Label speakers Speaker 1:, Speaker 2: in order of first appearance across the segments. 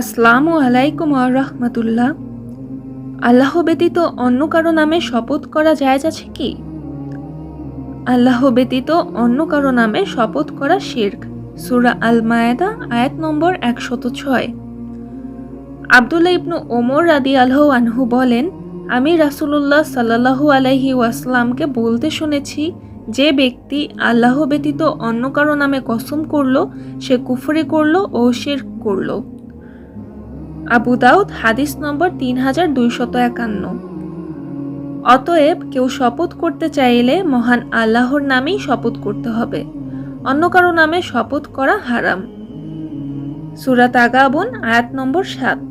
Speaker 1: আসসালামু আলাইকুম রহমতুল্লাহ। আল্লাহ ব্যতীত অন্য কারও নামে শপথ করা জায়েজ আছে কি? আল্লাহ ব্যতীত অন্য কারও নামে শপথ করা শির্ক। সুরা আল মায়েদা আয়াত নম্বর একশত ছয়। আবদুল্লাহ ইবনু ওমর রাদি আলহ আনহু বলেন, আমি রাসুলুল্লাহ সাল্লাহু আলাইহি ওয়াসলামকে বলতে শুনেছি, যে ব্যক্তি আল্লাহ ব্যতীত অন্য কারও নামে কসম করল, সে কুফরি করল ও শির্ক করল। আবু দাউদ হাদিস নম্বর তিন হাজার দুইশত একান্ন। অতএব কেউ শপথ করতে চাইলে মহান আল্লাহর নামেই শপথ করতে হবে, অন্য কারও নামে শপথ করা হারাম। সুরাত আগাবন আয়াত নম্বর সাত।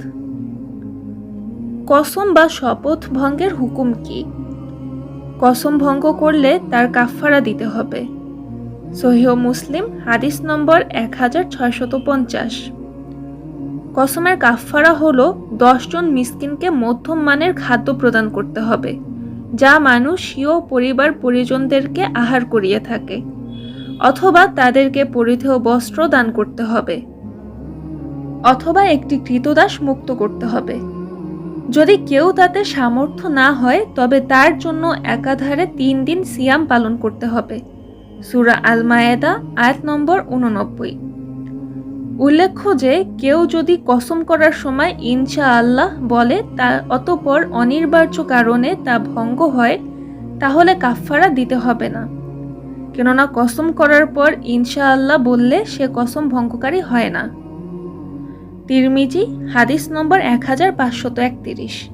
Speaker 1: কসম বা শপথ ভঙ্গের হুকুম কি? কসম ভঙ্গ করলে তার কাফফারা দিতে হবে। সহিহ মুসলিম, হাদিস নম্বর এক হাজার ছয়শত পঞ্চাশ। কসমের কাফফারা হলো দশজন মিসকিনকে মধ্যম মানের খাদ্য প্রদান করতে হবে, যা মানুষ স্বীয় পরিবার পরিজনদেরকে আহার করিয়ে থাকে, অথবা তাদেরকে পরিধেয় বস্ত্র দান করতে হবে, অথবা একটি কৃতদাস মুক্ত করতে হবে। যদি কেউ তাতে সামর্থ্য না হয়, তবে তার জন্য একাধারে তিন দিন সিয়াম পালন করতে হবে। সুরা আল মায়েদা আয়াত নম্বর উননব্বই উল্লেখ্য যে, কেউ যদি কসম করার সময় ইনশা আল্লাহ বলে, তা অতপর অনিবার্য কারণে তা ভঙ্গ হয়, তাহলে কাফফারা দিতে হবে না। কেননা কসম করার পর ইনশা আল্লাহ বললে সে কসম ভঙ্গকারী হয় না। তিরমিজি, হাদিস নম্বর এক হাজার পাঁচশত একতিরিশ।